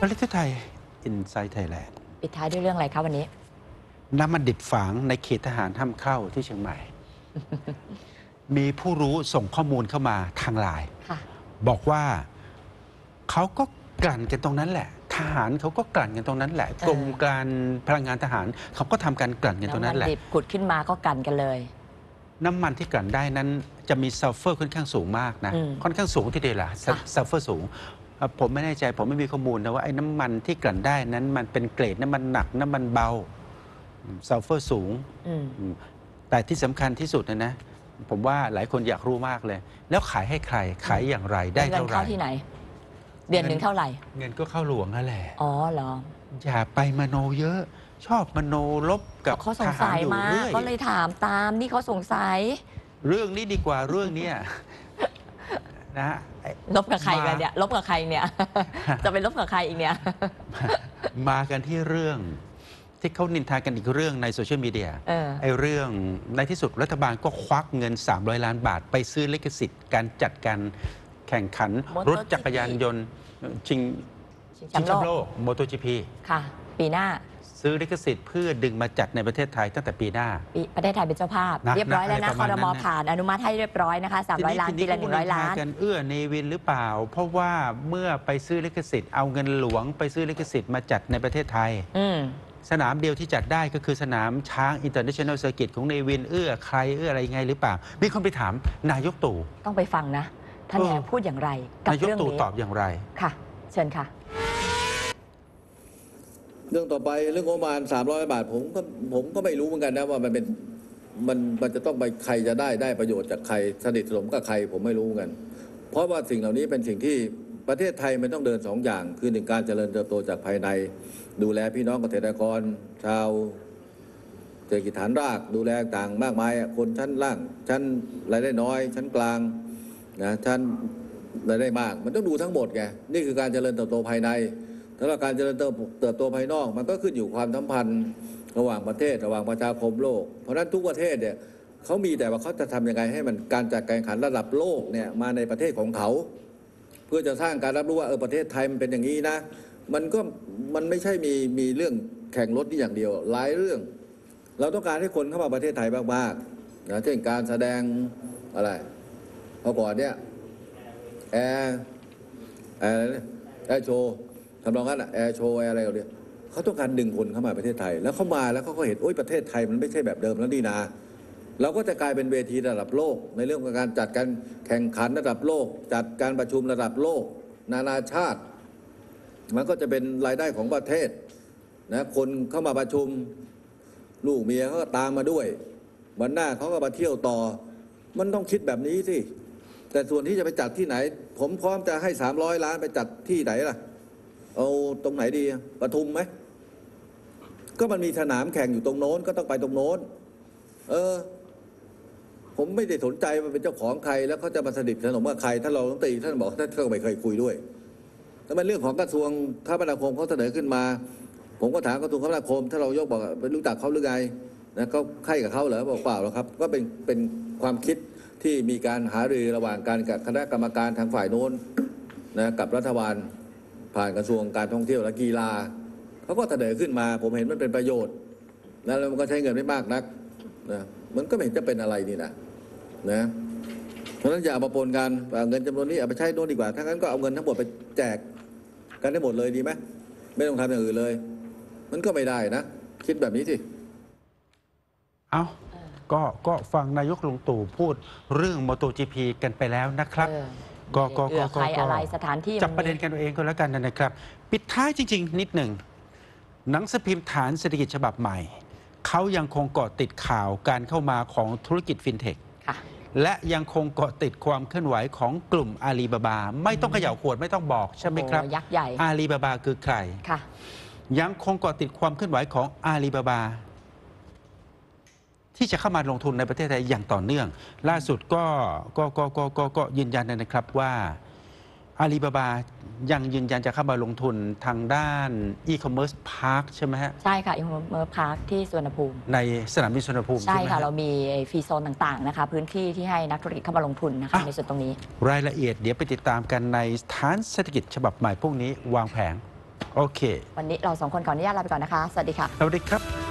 ประเทศไทย Inside Thailand ปิดท้ายด้วยเรื่องอะไรคะวันนี้ น้ำมันดิบฝังในเขตทหารห้ามเข้าที่เชียงใหม่ มีผู้รู้ส่งข้อมูลเข้ามาทางไลน์ค่ะบอกว่าเขาก็กลั่นกันตรงนั้นแหละ ทหารเขาก็กลั่นกันตรงนั้นแหละเออกรมการพลังงานทหารเขาก็ทำการกลั่นกันตรงน้ำนั้มันนแหละดิบขุดขึ้นมาก็กันกันเลย น้ำมันที่กลั่นได้นั้นจะมีซัลเฟอร์ค่อนข้างสูงมากนะอืมค่อนข้างสูงทีเดียวล่ะซัลค่ะซัลเฟอร์สูงเอ่อ ผมไม่แน่ใจผมไม่มีข้อมูลนะว่าไอ้น้ำมันที่กลั่นได้นั้นมันเป็นเกรดน้ำมันหนักน้ำมันเบาซัลเฟอร์สูงอืมอืมแต่ที่สำคัญที่สุดนะนะ ผมว่าหลายคนอยากรู้มากเลย แล้วขายให้ใครขายอย่างไรได้เงินเท่าไหร่เข้าที่ไหน เดือนหนึ่งเท่าไหร่ เงินก็เข้าหลวงนั่นแหละอ๋อเหรออย่าไปมโนเยอะ ชอบมโนลบกับเขาสทงหารสัยอยู่มาเรื่อยก็เลยถามตามนี่เขาสงสัย เรื่องนี้ดีกว่าเรื่องเนี้ย นะฮะไอ้ลบกับใครกันมาเนี่ยลบกับใครเนี่ย จะไปลบกับใครอีกเนี่ย มากันที่เรื่องที่เขานินทากันอีกเรื่องในโซเชียลมีเดียเออไอ้เรื่องในที่สุดรัฐบาลก็ควักเงิน 300 ล้านบาท ไปซื้อลิขสิทธิ์การจัดการแข่งขัน MotoGP รถจักรยานยนต์ชิงชิงชิงแชแชมมป์ป์โลโลกกโมโตจีพีค่ะ ปีหน้า ซื้อลิขสิทธิ์เพื่อดึงมาจัดในประเทศไทยตั้งแต่ปีหน้า ปีประเทศไทยเป็นเจ้าภาพ นะเรียบร้อยแล้วนะนะอะไรคปอระรมาณมนั้นนะ ผ่านอนุมัติให้เรียบร้อยนะคะ300 ล้านทีปีละก็100 ล้านกันเอื้อเนวินหรือเปล่า เพราะว่าเมื่อไปซื้อลิขสิทธิ์เอาเงินหลวงไปซื้อลิขสิทธิ์มาจัดในประเทศไทย อืม สนามเดียวที่จัดได้ก็คือสนามช้างอินเตอร์เนชั่นแนลเซอร์กิตของเนวินเอื้อใครเอื้ออะไรยังไงหรือเปล่า มีคนไปถามนายกตู่ ต้องไปฟังนะท่านเออจะพูดอย่างไรกับนายกเรื่องตู่นี้ตอบอย่างไร ค่ะ เชิญค่ะเรื่องต่อไปเรื่องงบประมาณ300บาทผมก็ผมก็ไม่รู้เหมือนกันนะว่ามันเป็นมันมันจะต้องไปใครจะได้ได้ประโยชน์จากใครสนิทสนมกับใครผมไม่รู้เหมือนกัน เพราะว่าสิ่งเหล่านี้เป็นสิ่งที่ประเทศไทยมันต้องเดินสองอย่าง คือหนึ่งการเจริญเติบโตจากภายใน ดูแลพี่น้องเกษตรกร ชาวเศรษฐกิจฐานรากดูแลต่างมากมายคนชั้นล่างชั้นรายได้น้อย ชั้นกลางนะชั้นรายได้มาก มันต้องดูทั้งหมดไงนี่คือการเจริญเติบโตภายใน ถ้าว่าการเจริญเติบโตภายนอก มันก็ขึ้นอยู่ความสัมพันธ์ระหว่างประเทศระหว่างประชาคมโลก เพราะฉะนั้นทุกประเทศเนี่ยเขามีแต่ว่าเขาจะทำยังไงให้มันการจัดการแข่งขันระดับโลกเนี่ยมาในประเทศของเขา เพื่อจะสร้างการรับรู้ว่าเออประเทศไทยมันเป็นอย่างนี้นะ มันก็มันไม่ใช่มีมีเรื่องแข่งรถนี่อย่างเดียวหลายเรื่อง เราต้องการให้คนเข้ามาประเทศไทยมากๆนะเช่นการแสดงอะไรเพอก่อนเนี่ยแอร์แอร์แอร์โชว์ ทำนองนั้นอะแอร์โชว์แอร์อะไรกันเนี่ยเขาต้องการดึงคนเข้ามาประเทศไทย แล้วเขามาแล้วเขาก็เห็นโอ้ยประเทศไทยมันไม่ใช่แบบเดิมแล้วนี่นา เราก็จะกลายเป็นเวทีระดับโลก ในเรื่องของการจัดการแข่งขันระดับโลก จัดการประชุมระดับโลก นานาชาติ มันก็จะเป็นรายได้ของประเทศนะคนเข้ามาประชุมลูกเมียเขาก็ตามมาด้วย วันหน้าเขาก็มาเที่ยวต่อ มันต้องคิดแบบนี้สิแต่ส่วนที่จะไปจัดที่ไหน ผมพร้อมจะให้ 300 ล้านไปจัดที่ไหนล่ะ เอาตรงไหนดีปทุมไหมก็มันมีสนามแข่งอยู่ตรงโน้นก็ต้องไปตรงโน้น เออ ผมไม่ได้สนใจว่าเป็นเจ้าของใคร แล้วเขาจะมาสนิทสนมกับใครท่านรองรัฐมนตรีท่านบอกท่านก็ไม่เคยคุยด้วยแต่มันเรื่องของกระทรวงคมนาคมเขาเสนอขึ้นมา ผมก็ถามกระทรวงคมนาคม ถ้าเรายกบอกเป็นรู้จักเขาหรือไงนะเขาใครกับเขาเหรอบอกเปล่าหรอกครับ ก็เป็นเป็นความคิดที่มีการหารือระหว่างการกับคณะกรรมการทางฝ่ายโน้นนะกับรัฐบาล ผ่านกระทรวงการท่องเที่ยวและกีฬาเขาก็เสนอขึ้นมา ผมเห็นมันเป็นประโยชน์นะแล้วมันก็ใช้เงินไม่มากนักนะมันก็ไม่เห็นจะเป็นอะไรนี่นะนะเพราะฉะนั้นอย่าเอามาปนกันเอาเงินจำนวนนี้เอาไปใช้โน่นดีกว่าถ้างั้นก็เอาเงินทั้งหมดไปแจกกันได้หมดเลยดีไหมไม่ต้องทำอย่างอื่นเลย มันก็ไม่ได้นะ คิดแบบนี้สิเอาก็ก็ฟังนายกลุงตู่พูดเรื่องโมโตจีพีกันไปแล้วนะครับ เออก็ก็เอื้อก็ใครก็อะไรสถานที่จับมัประเด็นกันเอาเองก็แล้วกันนะครับ ปิดท้ายจริง ๆ นิดหนึ่งหนังสือพิมพ์ฐานเศรษฐกิจฉบับใหม่ เขายังคงเกาะติดข่าวการเข้ามาของธุรกิจฟินเทคค่ะและยังคงเกาะติดความเคลื่อนไหวของกลุ่มอาลีบาบา ไม่ต้องเขย่าขวดไม่ต้องบอกใช่ไหมครับโอ้ยักษ์ใหญ่อาลีบาบาคือใครค่ะยังคงเกาะติดความเคลื่อนไหวของอาลีบาบา ที่จะเข้ามาลงทุนในประเทศไทยอย่างต่อเนื่อง ล่าสุดก็ก็ก็ก็ก็ก็ยืนยันนะครับว่าอาลีบาบายังยืนยันจะเข้ามาลงทุนทางด้านอีคอมเมิร์ซพาร์คใช่ไหมฮะ ใช่ค่ะอิมเมอร์พาร์คที่สวนภูมิ ในสนามบินสุวรรณภูมิ ใช่ใช่ไหมค่ะฮะเรามีฟรีโซนต่างๆนะคะ พื้นที่ที่ให้นักธุรกิจเข้ามาลงทุนนะคะอะในส่วนตรงนี้ รายละเอียดเดี๋ยวไปติดตามกันในฐานเศรษฐกิจฉบับใหม่พรุ่งนี้วางแผง โอเค วันนี้เราสองคนขออนุญาตลาไปก่อนนะคะ สวัสดีค่ะ สวัสดีครับ